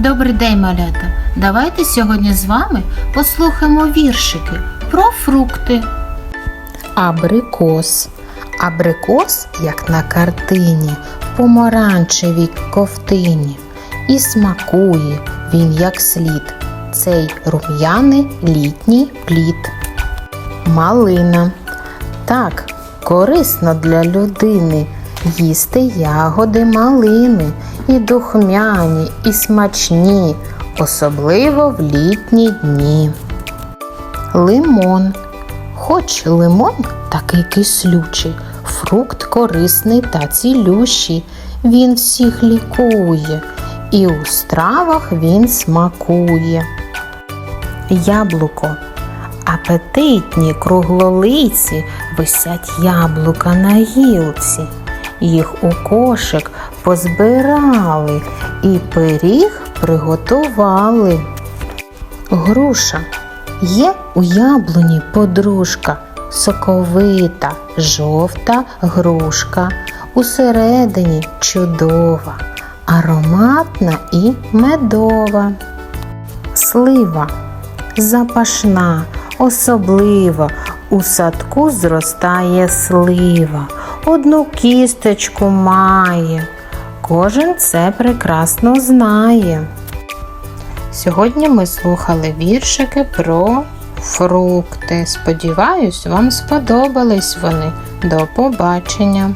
Добрий день, малята! Давайте сьогодні з вами послухаємо віршики про фрукти. Абрикос. Абрикос, як на картині, в помаранчевій ковтині. І смакує він як слід. Цей рум'яний літній плід. Малина. Так, корисно для людини їсти ягоди малини і духмяні, і смачні, особливо в літні дні. Лимон. Хоч лимон такий кислючий, фрукт корисний та цілющий, він всіх лікує, і у стравах він смакує. Яблуко. Апетитні круглолиці висять яблука на гілці. Їх у кошик позбирали і пиріг приготували. Груша. Є у яблуні подружка, соковита, жовта грушка, усередині чудова, ароматна і медова. Слива запашна, особлива, у садку зростає слива, одну кісточку має. Кожен це прекрасно знає. Сьогодні ми слухали віршики про фрукти. Сподіваюсь, вам сподобались вони. До побачення!